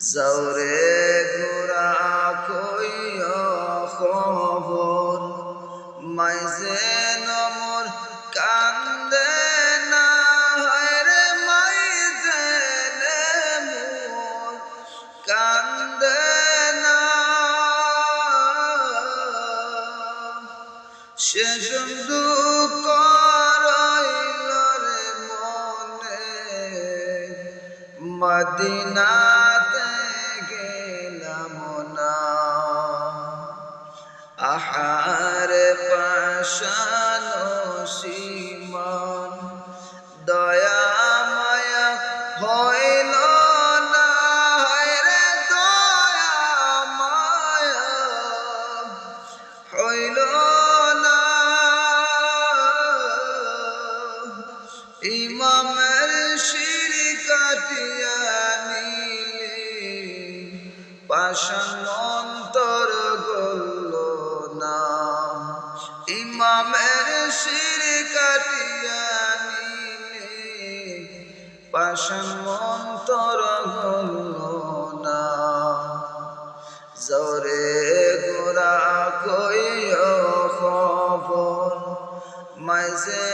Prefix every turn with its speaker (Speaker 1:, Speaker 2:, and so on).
Speaker 1: জৌরে গোরা কইয় খবর মাইজে নমর কান্দে না হায়রে মাইজে মোর কান্দে না। রে মনে মদিনাতে আহার পাশানো সীমান দয়া মায়া হইল না রে দয়া মায়া হইল না। ইমামের শির কাটিয়া নিলে পাশান অন্তর গল না ইমামের শির কাটিয়া নিলে পাশান অন্তর গল না। জরে গোরা কইয় খবর মাইজে